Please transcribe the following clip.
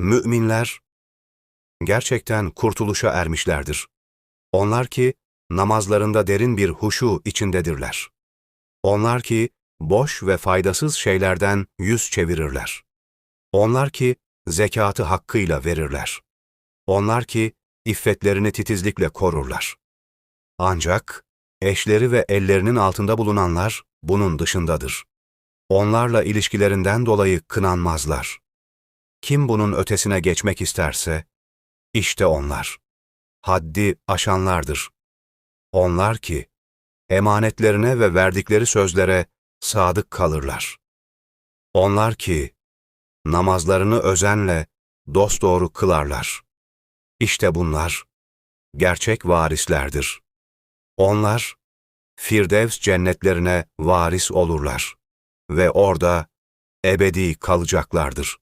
Müminler gerçekten kurtuluşa ermişlerdir. Onlar ki namazlarında derin bir huşu içindedirler. Onlar ki boş ve faydasız şeylerden yüz çevirirler. Onlar ki zekatı hakkıyla verirler. Onlar ki iffetlerini titizlikle korurlar. Ancak eşleri ve ellerinin altında bulunanlar bunun dışındadır. Onlarla ilişkilerinden dolayı kınanmazlar. Kim bunun ötesine geçmek isterse, işte onlar. Haddi aşanlardır. Onlar ki, emanetlerine ve verdikleri sözlere sadık kalırlar. Onlar ki, namazlarını özenle dosdoğru kılarlar. İşte bunlar, gerçek varislerdir. Onlar, Firdevs cennetlerine varis olurlar ve orada ebedi kalacaklardır.